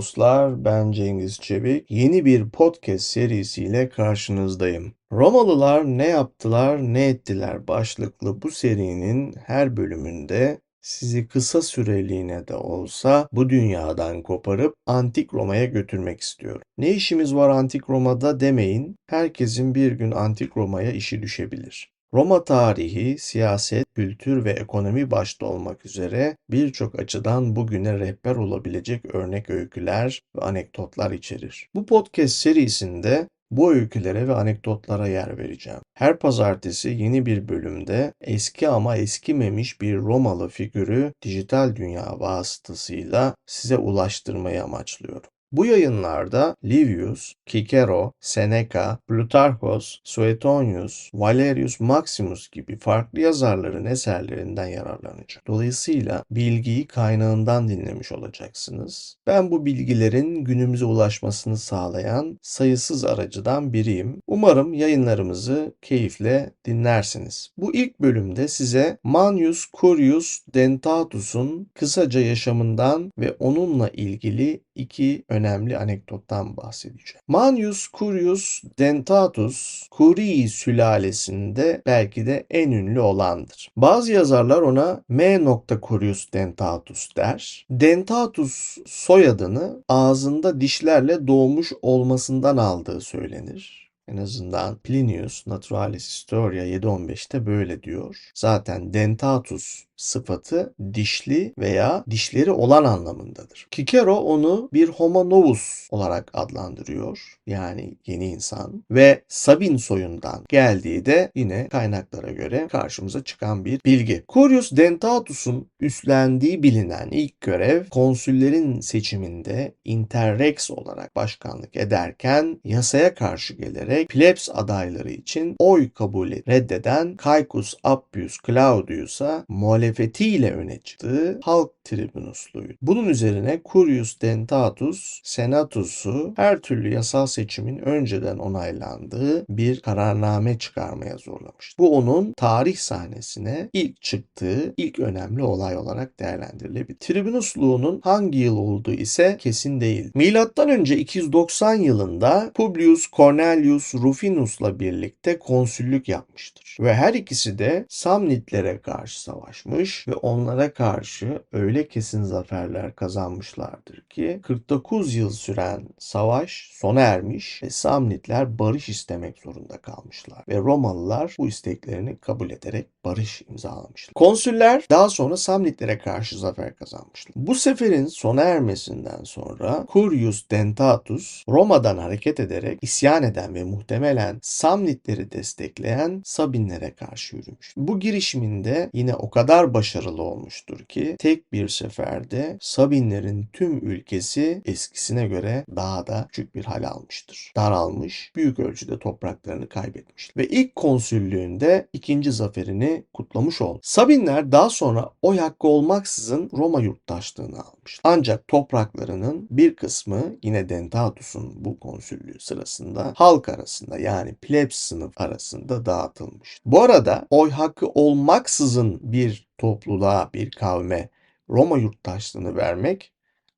Dostlar, ben Cengiz Çevik. Yeni bir podcast serisiyle karşınızdayım. Romalılar ne yaptılar, ne ettiler başlıklı bu serinin her bölümünde sizi kısa süreliğine de olsa bu dünyadan koparıp Antik Roma'ya götürmek istiyorum. Ne işimiz var Antik Roma'da demeyin, herkesin bir gün Antik Roma'ya işi düşebilir. Roma tarihi, siyaset, kültür ve ekonomi başta olmak üzere birçok açıdan bugüne rehber olabilecek örnek öyküler ve anekdotlar içerir. Bu podcast serisinde bu öykülere ve anekdotlara yer vereceğim. Her pazartesi yeni bir bölümde eski ama eskimemiş bir Romalı figürü dijital dünya vasıtasıyla size ulaştırmayı amaçlıyorum. Bu yayınlarda Livius, Cicero, Seneca, Plutarchos, Suetonius, Valerius Maximus gibi farklı yazarların eserlerinden yararlanacak. Dolayısıyla bilgiyi kaynağından dinlemiş olacaksınız. Ben bu bilgilerin günümüze ulaşmasını sağlayan sayısız aracıdan biriyim. Umarım yayınlarımızı keyifle dinlersiniz. Bu ilk bölümde size Manius Curius Dentatus'un kısaca yaşamından ve onunla ilgili iki önemli anekdottan bahsedeceğim. Manius Curius Dentatus, Curii sülalesinde belki de en ünlü olandır. Bazı yazarlar ona M. Curius Dentatus der. Dentatus soyadını ağzında dişlerle doğmuş olmasından aldığı söylenir. En azından Plinius Naturalis Historia 7.15'te böyle diyor. Zaten dentatus sıfatı dişli veya dişleri olan anlamındadır. Kikero onu bir homo novus olarak adlandırıyor. Yani yeni insan ve Sabin soyundan geldiği de yine kaynaklara göre karşımıza çıkan bir bilgi. Curius Dentatus'un üstlendiği bilinen ilk görev konsüllerin seçiminde interrex olarak başkanlık ederken yasaya karşı gelerek plebs adayları için oy kabulü reddeden Caecus Appius Claudius'a muhalefet muhalefetiyle öne çıktığı halk tribunusluydu. Bunun üzerine Curius Dentatus Senatus'u her türlü yasal seçimin önceden onaylandığı bir kararname çıkarmaya zorlamıştı. Bu onun tarih sahnesine ilk çıktığı ilk önemli olay olarak değerlendirilebilir. Tribunusluğunun hangi yıl olduğu ise kesin değil. Milattan önce 290 yılında Publius Cornelius Rufinus'la birlikte konsüllük yapmıştır. Ve her ikisi de Samnitlere karşı savaşmış kazanmış ve onlara karşı öyle kesin zaferler kazanmışlardır ki 49 yıl süren savaş sona ermiş ve Samnitler barış istemek zorunda kalmışlar ve Romalılar bu isteklerini kabul ederek barış imzalamışlar. Konsüller daha sonra Samnitlere karşı zafer kazanmışlar. Bu seferin sona ermesinden sonra Curius Dentatus Roma'dan hareket ederek isyan eden ve muhtemelen Samnitleri destekleyen Sabinlere karşı yürümüş. Bu girişiminde yine o kadar başarılı olmuştur ki tek bir seferde Sabinlerin tüm ülkesi eskisine göre daha da küçük bir hal almıştır. Daralmış, büyük ölçüde topraklarını kaybetmiştir. Ve ilk konsüllüğünde ikinci zaferini kutlamış oldu. Sabinler daha sonra oy hakkı olmaksızın Roma yurttaşlığını almış. Ancak topraklarının bir kısmı yine Dentatus'un bu konsüllüğü sırasında halk arasında yani plebs sınıf arasında dağıtılmış. Bu arada oy hakkı olmaksızın bir topluluğa, bir kavme Roma yurttaşlığını vermek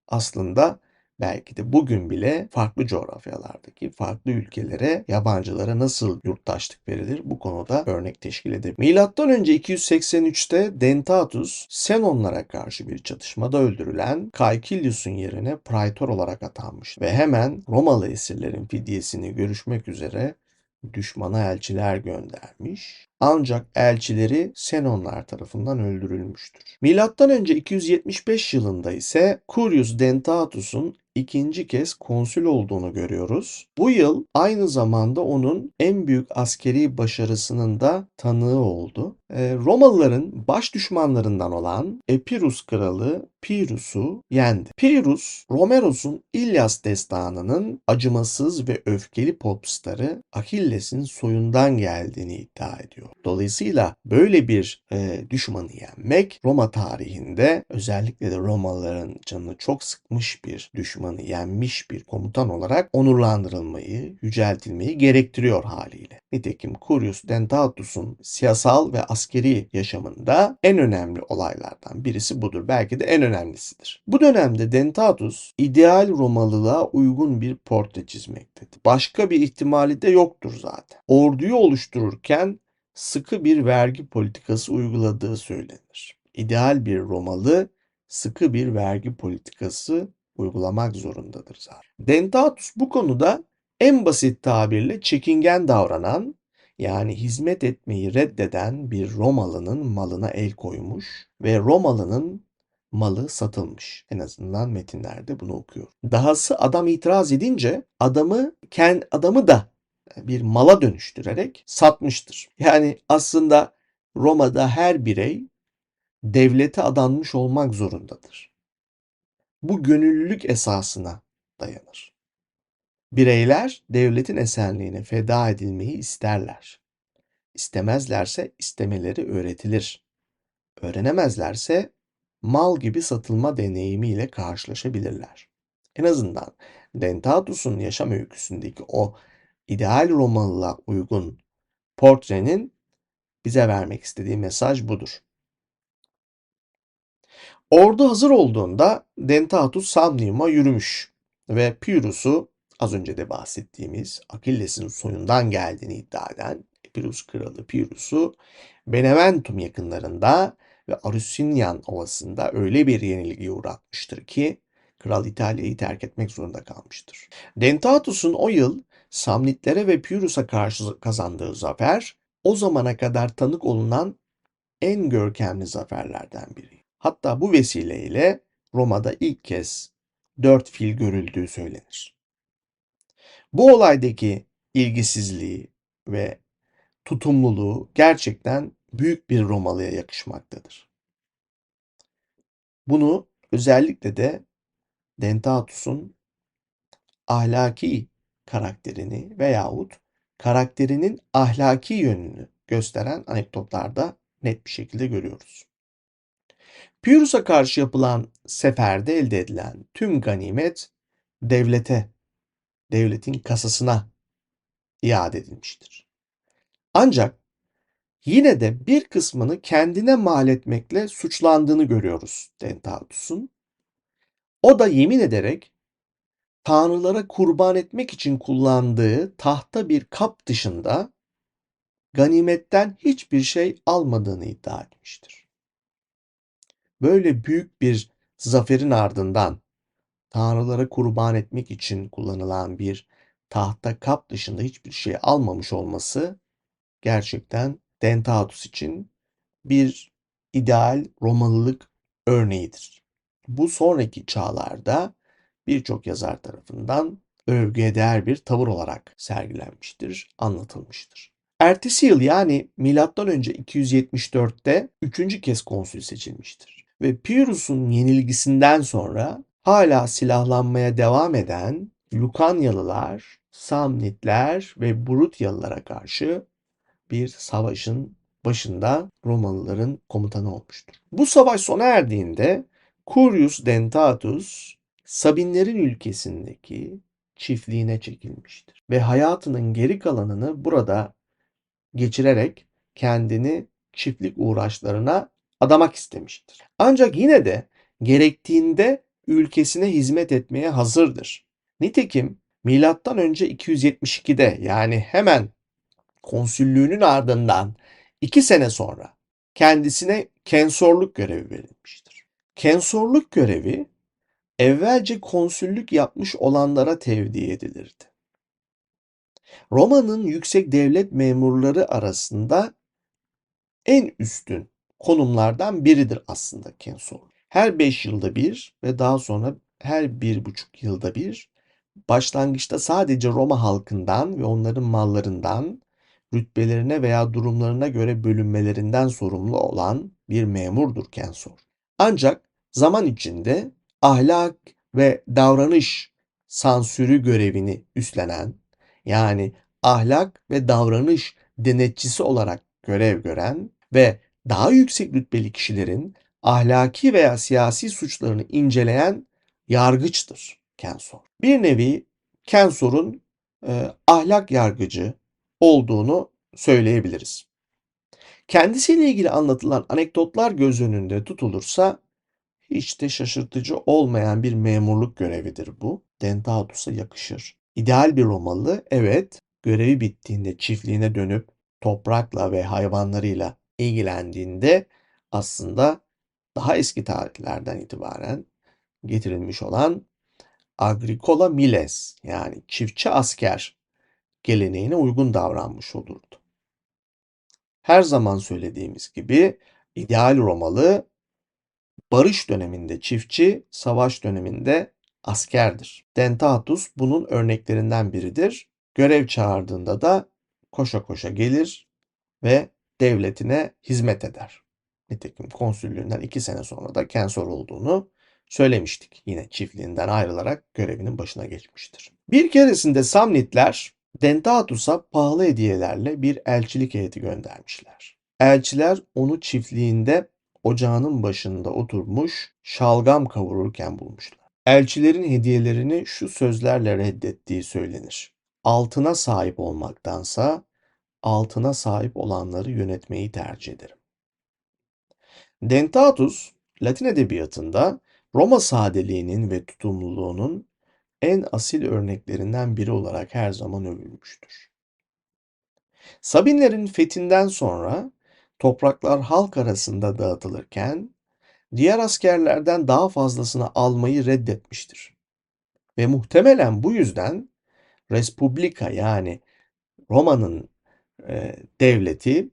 aslında belki de bugün bile farklı coğrafyalardaki farklı ülkelere, yabancılara nasıl yurttaşlık verilir bu konuda örnek teşkil edebilir. Milattan önce 283'te Dentatus Senonlara karşı bir çatışmada öldürülen Caecilius'un yerine praetor olarak atanmış ve hemen Romalı esirlerin fidyesini görüşmek üzere düşmana elçiler göndermiş. Ancak elçileri Senonlar tarafından öldürülmüştür. Milattan önce 275 yılında ise Curius Dentatus'un ikinci kez konsül olduğunu görüyoruz. Bu yıl aynı zamanda onun en büyük askeri başarısının da tanığı oldu. Ee, Romalıların baş düşmanlarından olan Epirus kralı Pyrrhus'u yendi. Pyrrhus, Romeros'un İlyas destanının acımasız ve öfkeli popstarı Achilles'in soyundan geldiğini iddia ediyor. Dolayısıyla böyle bir e, düşmanı yenmek Roma tarihinde özellikle de Romalıların canını çok sıkmış bir düşmanı yenmiş bir komutan olarak onurlandırılmayı, yüceltilmeyi gerektiriyor haliyle. Nitekim Curius Dentatus'un siyasal ve askeri askeri yaşamında en önemli olaylardan birisi budur. Belki de en önemlisidir. Bu dönemde Dentatus ideal Romalılığa uygun bir portre çizmektedir. Başka bir ihtimali de yoktur zaten. Orduyu oluştururken sıkı bir vergi politikası uyguladığı söylenir. İdeal bir Romalı sıkı bir vergi politikası uygulamak zorundadır zaten. Dentatus bu konuda en basit tabirle çekingen davranan yani hizmet etmeyi reddeden bir Romalı'nın malına el koymuş ve Romalı'nın malı satılmış. En azından metinlerde bunu okuyor. Dahası adam itiraz edince adamı kendi adamı da bir mala dönüştürerek satmıştır. Yani aslında Roma'da her birey devlete adanmış olmak zorundadır. Bu gönüllülük esasına dayanır. Bireyler devletin esenliğine feda edilmeyi isterler. İstemezlerse istemeleri öğretilir. Öğrenemezlerse mal gibi satılma deneyimiyle karşılaşabilirler. En azından Dentatus'un yaşam öyküsündeki o ideal Romalılığa uygun portrenin bize vermek istediği mesaj budur. Ordu hazır olduğunda Dentatus Samnium'a yürümüş ve Pyrrhus'u az önce de bahsettiğimiz Akilles'in soyundan geldiğini iddia eden Epirus kralı Pyrrhus'u Beneventum yakınlarında ve Arusinyan ovasında öyle bir yenilgiye uğratmıştır ki kral İtalya'yı terk etmek zorunda kalmıştır. Dentatus'un o yıl Samnitlere ve Pyrrhus'a karşı kazandığı zafer o zamana kadar tanık olunan en görkemli zaferlerden biri. Hatta bu vesileyle Roma'da ilk kez dört fil görüldüğü söylenir. Bu olaydaki ilgisizliği ve tutumluluğu gerçekten büyük bir Romalı'ya yakışmaktadır. Bunu özellikle de Dentatus'un ahlaki karakterini veyahut karakterinin ahlaki yönünü gösteren anekdotlarda net bir şekilde görüyoruz. Pyrrhus'a karşı yapılan seferde elde edilen tüm ganimet devlete, devletin kasasına iade edilmiştir. Ancak yine de bir kısmını kendine mal etmekle suçlandığını görüyoruz Dentatus'un. O da yemin ederek tanrılara kurban etmek için kullandığı tahta bir kap dışında ganimetten hiçbir şey almadığını iddia etmiştir. Böyle büyük bir zaferin ardından tanrılara kurban etmek için kullanılan bir tahta kap dışında hiçbir şey almamış olması gerçekten Dentatus için bir ideal Romalılık örneğidir. Bu sonraki çağlarda birçok yazar tarafından övgüye değer bir tavır olarak sergilenmiştir, anlatılmıştır. Ertesi yıl yani önce 274'te üçüncü kez konsül seçilmiştir. Ve Pyrrhus'un yenilgisinden sonra hala silahlanmaya devam eden Lukanyalılar, Samnitler ve Brutyalılara karşı bir savaşın başında Romalıların komutanı olmuştur. Bu savaş sona erdiğinde Curius Dentatus Sabinlerin ülkesindeki çiftliğine çekilmiştir ve hayatının geri kalanını burada geçirerek kendini çiftlik uğraşlarına adamak istemiştir. Ancak yine de gerektiğinde ülkesine hizmet etmeye hazırdır. Nitekim milattan önce 272'de yani hemen konsüllüğünün ardından iki sene sonra kendisine kensorluk görevi verilmiştir. Kensorluk görevi evvelce konsüllük yapmış olanlara tevdi edilirdi. Roma'nın yüksek devlet memurları arasında en üstün konumlardan biridir aslında kensor. Her 5 yılda bir ve daha sonra her 1,5 yılda bir başlangıçta sadece Roma halkından ve onların mallarından rütbelerine veya durumlarına göre bölünmelerinden sorumlu olan bir memurdur kensor. Ancak zaman içinde ahlak ve davranış sansürü görevini üstlenen yani ahlak ve davranış denetçisi olarak görev gören ve daha yüksek rütbeli kişilerin ahlaki veya siyasi suçlarını inceleyen yargıçtır Kensor. Bir nevi Kensor'un e, ahlak yargıcı olduğunu söyleyebiliriz. Kendisiyle ilgili anlatılan anekdotlar göz önünde tutulursa hiç de şaşırtıcı olmayan bir memurluk görevidir bu. Dentatus'a yakışır. İdeal bir Romalı evet görevi bittiğinde çiftliğine dönüp toprakla ve hayvanlarıyla ilgilendiğinde aslında daha eski tarihlerden itibaren getirilmiş olan agricola miles yani çiftçi asker geleneğine uygun davranmış olurdu. Her zaman söylediğimiz gibi ideal Romalı barış döneminde çiftçi, savaş döneminde askerdir. Dentatus bunun örneklerinden biridir. Görev çağırdığında da koşa koşa gelir ve devletine hizmet eder. Nitekim konsüllüğünden iki sene sonra da kensor olduğunu söylemiştik. Yine çiftliğinden ayrılarak görevinin başına geçmiştir. Bir keresinde Samnitler Dentatus'a pahalı hediyelerle bir elçilik heyeti göndermişler. Elçiler onu çiftliğinde ocağının başında oturmuş şalgam kavururken bulmuşlar. Elçilerin hediyelerini şu sözlerle reddettiği söylenir. Altına sahip olmaktansa altına sahip olanları yönetmeyi tercih ederim. Dentatus, Latin edebiyatında Roma sadeliğinin ve tutumluluğunun en asil örneklerinden biri olarak her zaman övülmüştür. Sabinlerin fethinden sonra topraklar halk arasında dağıtılırken diğer askerlerden daha fazlasını almayı reddetmiştir. Ve muhtemelen bu yüzden Respublika yani Roma'nın e, devleti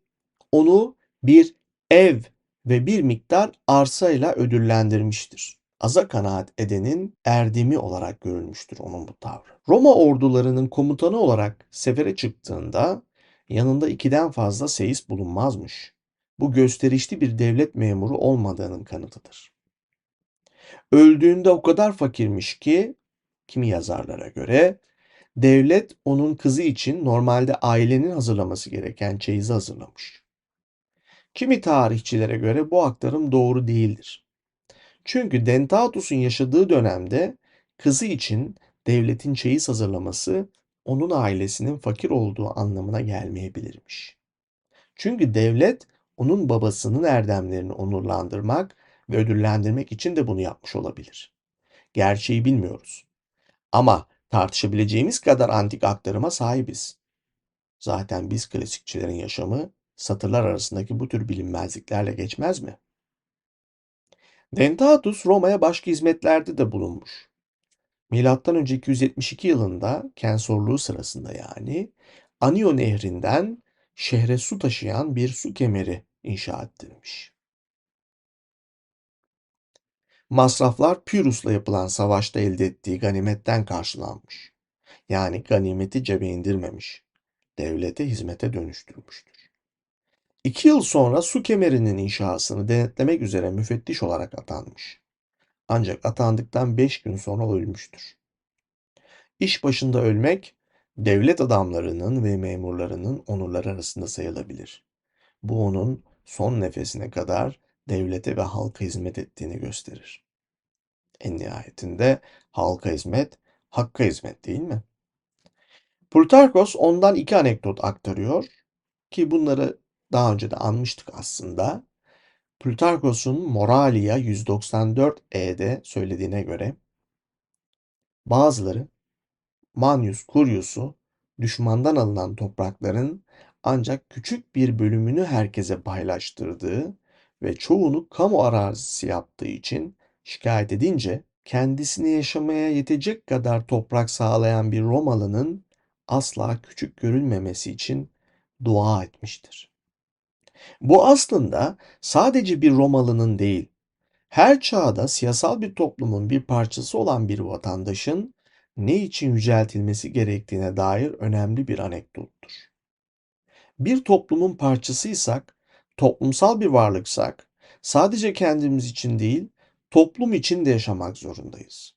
onu bir ev ve bir miktar arsayla ödüllendirmiştir. Aza kanaat edenin erdemi olarak görülmüştür onun bu tavrı. Roma ordularının komutanı olarak sefere çıktığında yanında ikiden fazla seyis bulunmazmış. Bu gösterişli bir devlet memuru olmadığının kanıtıdır. Öldüğünde o kadar fakirmiş ki kimi yazarlara göre devlet onun kızı için normalde ailenin hazırlaması gereken çeyizi hazırlamış. Kimi tarihçilere göre bu aktarım doğru değildir. Çünkü Dentatus'un yaşadığı dönemde kızı için devletin çeyiz hazırlaması onun ailesinin fakir olduğu anlamına gelmeyebilirmiş. Çünkü devlet onun babasının erdemlerini onurlandırmak ve ödüllendirmek için de bunu yapmış olabilir. Gerçeği bilmiyoruz. Ama tartışabileceğimiz kadar antik aktarıma sahibiz. Zaten biz klasikçilerin yaşamı satırlar arasındaki bu tür bilinmezliklerle geçmez mi? Dentatus Roma'ya başka hizmetlerde de bulunmuş. Milattan önce 272 yılında kensorluğu sırasında yani Anio nehrinden şehre su taşıyan bir su kemeri inşa ettirmiş. Masraflar Pyrrhus'la yapılan savaşta elde ettiği ganimetten karşılanmış. Yani ganimeti cebe indirmemiş. Devlete hizmete dönüştürmüştür. İki yıl sonra su kemerinin inşasını denetlemek üzere müfettiş olarak atanmış. Ancak atandıktan beş gün sonra ölmüştür. İş başında ölmek, devlet adamlarının ve memurlarının onurları arasında sayılabilir. Bu onun son nefesine kadar devlete ve halka hizmet ettiğini gösterir. En nihayetinde halka hizmet, hakka hizmet değil mi? Plutarkos ondan iki anekdot aktarıyor ki bunları daha önce de anmıştık aslında. Plutarkos'un Moralia 194e'de söylediğine göre bazıları Manius Curius'u düşmandan alınan toprakların ancak küçük bir bölümünü herkese paylaştırdığı ve çoğunu kamu arazisi yaptığı için şikayet edince kendisini yaşamaya yetecek kadar toprak sağlayan bir Romalı'nın asla küçük görülmemesi için dua etmiştir. Bu aslında sadece bir Romalı'nın değil, her çağda siyasal bir toplumun bir parçası olan bir vatandaşın ne için yüceltilmesi gerektiğine dair önemli bir anekdottur. Bir toplumun parçasıysak, toplumsal bir varlıksak, sadece kendimiz için değil, toplum için de yaşamak zorundayız.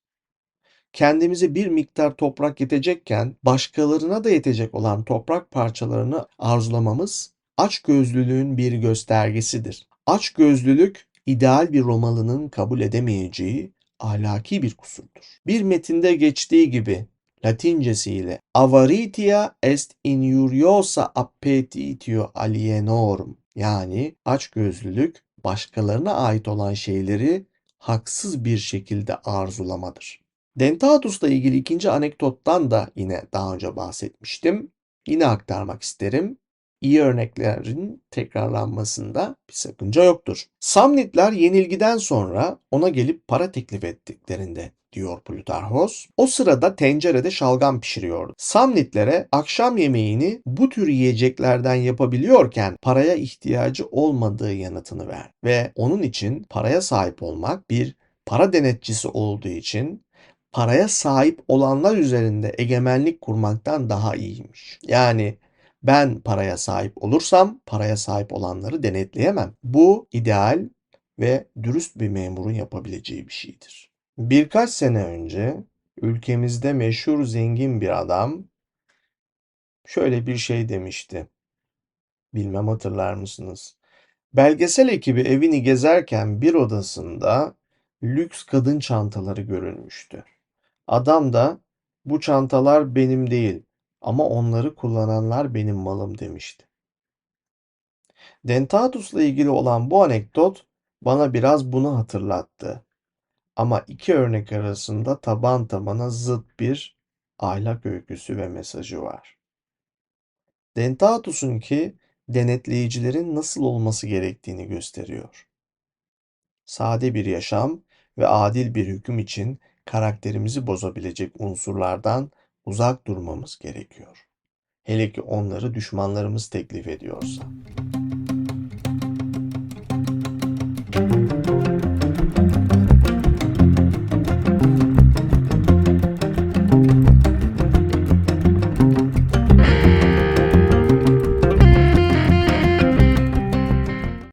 Kendimize bir miktar toprak yetecekken başkalarına da yetecek olan toprak parçalarını arzulamamız açgözlülüğün bir göstergesidir. Açgözlülük ideal bir Romalı'nın kabul edemeyeceği ahlaki bir kusurdur. Bir metinde geçtiği gibi Latincesiyle avaritia est injuriosa appetitio alienorum Yani açgözlülük başkalarına ait olan şeyleri haksız bir şekilde arzulamadır. Dentatus'la ilgili ikinci anekdottan da yine daha önce bahsetmiştim. Yine aktarmak isterim. İyi örneklerin tekrarlanmasında bir sakınca yoktur. Samnitler yenilgiden sonra ona gelip para teklif ettiklerinde diyor Plutarhos. O sırada tencerede şalgam pişiriyordu. Samnitlere akşam yemeğini bu tür yiyeceklerden yapabiliyorken paraya ihtiyacı olmadığı yanıtını ver. Ve onun için paraya sahip olmak bir para denetçisi olduğu için paraya sahip olanlar üzerinde egemenlik kurmaktan daha iyiymiş. Yani ben paraya sahip olursam paraya sahip olanları denetleyemem. Bu ideal ve dürüst bir memurun yapabileceği bir şeydir. Birkaç sene önce ülkemizde meşhur zengin bir adam şöyle bir şey demişti. Bilmem hatırlar mısınız? Belgesel ekibi evini gezerken bir odasında lüks kadın çantaları görülmüştü. Adam da bu çantalar benim değil ama onları kullananlar benim malım demişti. Dentatus'la ilgili olan bu anekdot bana biraz bunu hatırlattı. Ama iki örnek arasında taban tabana zıt bir ahlak öyküsü ve mesajı var. Dentatus'unki denetleyicilerin nasıl olması gerektiğini gösteriyor. Sade bir yaşam ve adil bir hüküm için karakterimizi bozabilecek unsurlardan uzak durmamız gerekiyor. Hele ki onları düşmanlarımız teklif ediyorsa.